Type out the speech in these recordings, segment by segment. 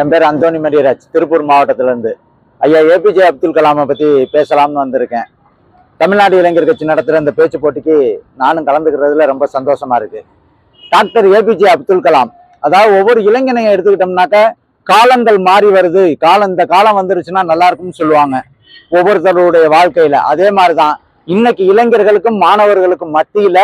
என் பேர் அந்தோனி மரியராஜ் திருப்பூர் மாவட்டத்திலேருந்து. ஐயா ஏபிஜே அப்துல் கலாமை பற்றி பேசலாம்னு வந்திருக்கேன். தமிழ்நாடு இளைஞர் கட்சி நடத்துகிற இந்த பேச்சு போட்டிக்கு நானும் கலந்துக்கிறதுல ரொம்ப சந்தோஷமா இருக்கு. டாக்டர் ஏபிஜே அப்துல் கலாம் அதாவது ஒவ்வொரு இளைஞனையும் எடுத்துக்கிட்டோம்னாக்க காலங்கள் மாறி வருது. காலம் இந்த காலம் வந்துருச்சுன்னா நல்லா இருக்கும்னு சொல்லுவாங்க. ஒவ்வொருத்தருடைய வாழ்க்கையில அதே மாதிரிதான். இன்னைக்கு இளைஞர்களுக்கும் மாணவர்களுக்கும் மத்தியில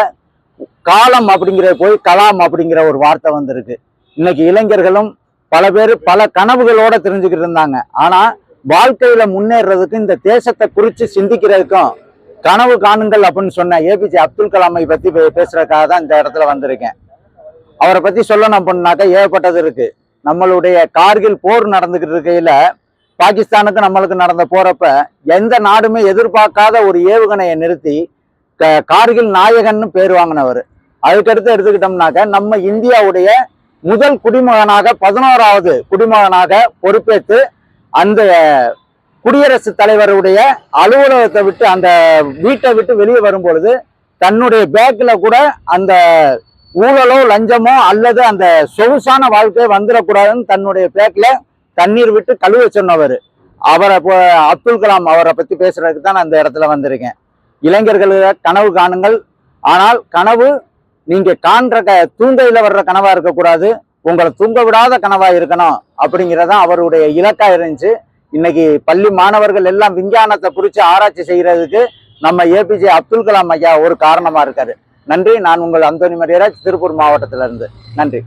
காலம் அப்படிங்கிற போய் கலாம் அப்படிங்கிற ஒரு வார்த்தை வந்திருக்கு. இன்னைக்கு இளைஞர்களும் பல பேர் பல கனவுகளோட தெரிஞ்சுக்கிட்டு இருந்தாங்க. ஆனா வாழ்க்கையில முன்னேறதுக்கு இந்த தேசத்தை குறித்து சிந்திக்கிறதுக்கும் கனவு காணுங்கள் அப்படின்னு சொன்ன ஏபிஜே அப்துல் கலாமை பத்தி பேசுறதுக்காக தான் இந்த இடத்துல வந்திருக்கேன். அவரை பத்தி சொல்லணும் அப்படின்னாக்கா ஏகப்பட்டது இருக்கு. நம்மளுடைய கார்கில் போர் நடந்துகிட்டு இருக்கையில பாகிஸ்தானுக்கு நம்மளுக்கு நடந்த போறப்ப எந்த நாடுமே எதிர்பார்க்காத ஒரு ஏவுகணையை நிறுத்தி க- கார்கில் நாயகன்னு பேர் வாங்கினவர். அதுக்கடுத்து எடுத்துக்கிட்டோம்னாக்க நம்ம இந்தியாவுடைய முதல் குடிமகனாக பதினோராவது குடிமகனாக பொறுப்பேற்று அந்த குடியரசுத் தலைவருடைய அலுவலகத்தை விட்டு அந்த வீட்டை விட்டு வெளியே வரும் பொழுது தன்னுடைய பேக்கில் கூட அந்த ஊழலோ லஞ்சமோ அல்லது அந்த சொகுசான வாழ்க்கை வந்துடக்கூடாதுன்னு தன்னுடைய பேக்கில் தண்ணீர் விட்டு கழுவ சொன்னவர். அவரை இப்போ அப்துல் கலாம் அவரை பற்றி பேசுறதுக்கு தான் நான் அந்த இடத்துல வந்திருக்கேன். இளைஞர்களுடைய கனவு காணுங்கள். ஆனால் கனவு நீங்க காண்ற க தூங்கையில வர்ற கனவா இருக்கக்கூடாது. உங்களை தூங்க விடாத கனவா இருக்கணும் அப்படிங்கிறதான் அவருடைய இலக்கா இருந்துச்சு. இன்னைக்கு பள்ளி மாணவர்கள் எல்லாம் விஞ்ஞானத்தை குறித்து ஆராய்ச்சி செய்யறதுக்கு நம்ம ஏபிஜே அப்துல் கலாம் ஐயா ஒரு காரணமா இருக்காரு. நன்றி. நான் உங்கள் அந்தோனி மரியராஜ் திருப்பூர் மாவட்டத்திலிருந்து. நன்றி.